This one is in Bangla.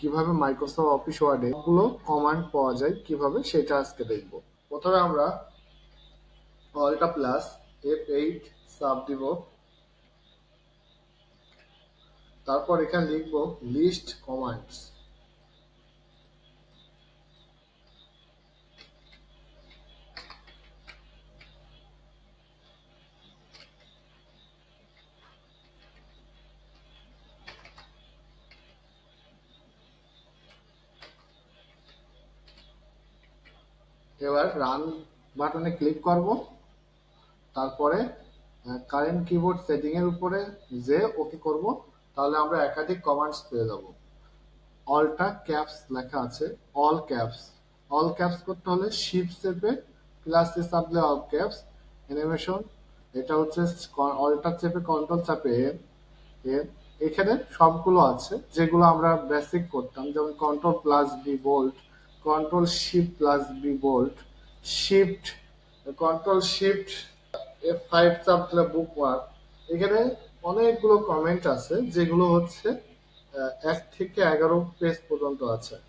কীভাবে মাইক্রোসফট অফিস ওয়ার্ডে গুলো কমান্ড পাওয়া যায়, কীভাবে সেটা আজকে দেখব। প্রথমে আমরা অল্টা প্লাস এফ এইট সাব দিব। তারপর এখানে লিখব লিস্ট কমান্ডস এবার রান বাটনে ক্লিক করব। তারপরে কারেন্ট কিবোর্ড সেটিং এর উপরে যে ওকে করব, তাহলে আমরা একাধিক কমান্ডস পেয়ে যাব। অলটা ক্যাপস লেখা আছে অল ক্যাপস অল ক্যাপস করতে হলে শিফট চেপে প্লাস চাপলে অল ক্যাপস অ্যানিমেশন এটা হচ্ছে অলটা চেপে কন্ট্রোল চাপে এর এখানে সবগুলো আছে, যেগুলো আমরা বেসিক করতাম, যেমন control plus B bold control shift plus B bold shift control shift F five চাপ দিলে বুক মার্ক এখানে অনেকগুলো কমেন্ট আছে, যেগুলো হচ্ছে এক থেকে এগারো পেজ পর্যন্ত আছে।